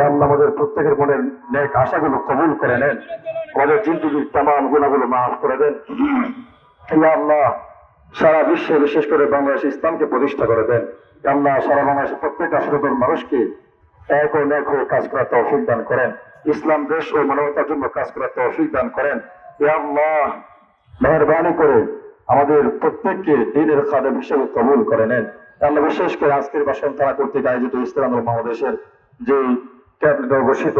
আল্লাহ আমাদের প্রত্যেকের মনের নেক আশাগুলো কবুল করে নেন। আমাদের জিন্দগির তাম গুণাগুলো মাফ করে দেন। আল্লাহ, সারা বিশ্বে বিশেষ করে বাংলাদেশ ইসলামকে প্রতিষ্ঠা করে দেন। আল্লাহ, সারা বাংলাদেশের প্রত্যেক আশ্রয়ের মানুষকে এক ও ন্যাক হয়ে কাজ করার তৌফিক দান করেন। ইসলাম, দেশ ও মানবতার জন্য কাজ করার তৌফিক দান করেন। আল্লাহ, মেহরবানি করে আমাদের প্রত্যেককে দিনের খাদেম হিসেবে কবুল করে নেন। আল্লাহ, বিশেষ করে আজকের বাসন থানা কর্তৃক আয়োজিত ইসলাম বাংলাদেশের যে ক্যাবিনেট ঘোষিত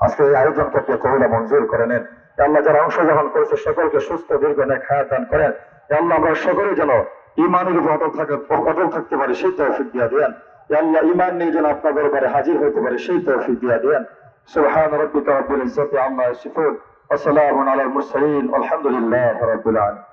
আজকে এই আয়োজনকে আপনি কবুলা মঞ্জুর করে নেন আল্লাহ যারা অংশগ্রহণ করেছে সকলকে সুস্থ দীর্ঘ নেক হায়াত দান করেন আল্লাহ আমরা সকলে যেন ইমানের উপর অটল থাকে অটল থাকতে পারি সেই তৌফিক দিয়া দেন আল্লাহ ইমান নিয়ে যেন আপনার দরবারে হাজির হতে পারে সেই তৌফিক দিয়া দেন سبحان ربك رب العزة عما يصفون وسلام على المرسلين والحمد لله رب العالمين